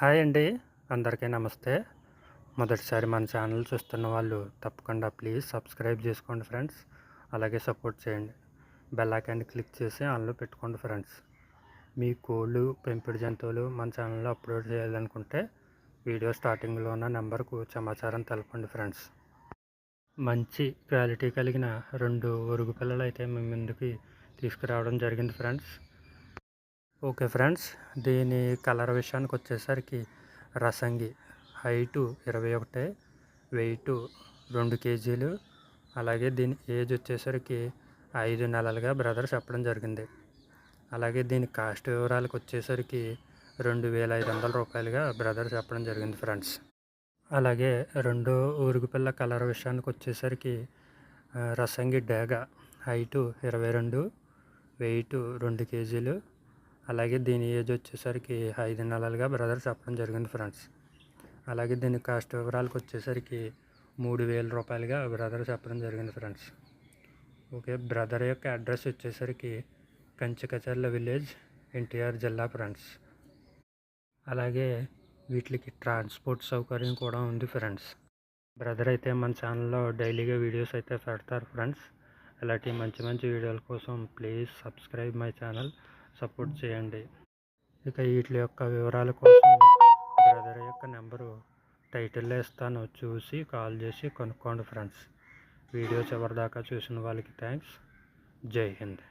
Hi అండి. అందరికీ నమస్తే. మొదటిసారి మన ఛానల్ చూస్తున్న వాళ్ళు తప్పకుండా ప్లీజ్ సబ్స్క్రైబ్ చేసుకోండి ఫ్రెండ్స్. అలాగే సపోర్ట్ చేయండి. బెల్ ఐకాన్ని క్లిక్ చేసి ఆన్లో పెట్టుకోండి ఫ్రెండ్స్. మీ కోళ్ళు పెంపుడు జంతువులు మన ఛానల్లో అప్లోడ్ చేయాలనుకుంటే వీడియో స్టార్టింగ్లో ఉన్న నెంబర్కు సమాచారం తెలపండి ఫ్రెండ్స్. మంచి క్వాలిటీ కలిగిన రెండు ఒరుగు పిల్లలు అయితే మీ ముందుకి తీసుకురావడం జరిగింది ఫ్రెండ్స్. ఓకే ఫ్రెండ్స్ దీని కలర్ విషయానికి వచ్చేసరికి రసంగి. హైటు ఇరవై ఒకటి వెయిట్ రెండు కేజీలు. అలాగే దీని ఏజ్ వచ్చేసరికి ఐదు నెలలుగా బ్రదర్ చెప్పడం జరిగింది. అలాగే దీని కాస్ట్ వివరాలకు వచ్చేసరికి రెండు వేల ఐదు వందల రూపాయలుగా బ్రదర్ చెప్పడం జరిగింది ఫ్రెండ్స్. అలాగే రెండో ఊరుగుపిల్ల కలర్ విషయానికి వచ్చేసరికి రసంగి డేగ. హైటు ఇరవై రెండు వెయిట్ రెండు కేజీలు. అలాగే దీని ఏజ్ వచ్చేసరికి ఐదు నెలలుగా బ్రదర్ చెప్పడం జరిగింది ఫ్రెండ్స్. అలాగే దీని కాస్ట్ వివరాలకు వచ్చేసరికి మూడు వేల రూపాయలుగా బ్రదర్ చెప్పడం జరిగింది ఫ్రెండ్స్. ఓకే బ్రదర్ యొక్క అడ్రస్ వచ్చేసరికి కంచికచర్ల విలేజ్ ఎన్టీఆర్ జిల్లా ఫ్రెండ్స్. అలాగే వీటికి ట్రాన్స్పోర్ట్ సౌకర్యం కూడా ఉంది ఫ్రెండ్స్. బ్రదర్ అయితే మన ఛానల్లో డైలీగా వీడియోస్ అయితే పెడతారు ఫ్రెండ్స్. ఇలాంటి మంచి మంచి వీడియోల కోసం please subscribe my channel. Support చేయండి. ఇక వీటి యొక్క వివరాల కోసం బ్రదర్ యొక్క నెంబరు టైటిల్లో ఇస్తాను. చూసి కాల్ చేసి కనుక్కోండి ఫ్రెండ్స్. వీడియో చివరిదాకా చూసిన వాళ్ళకి థ్యాంక్స్. జై హింద్.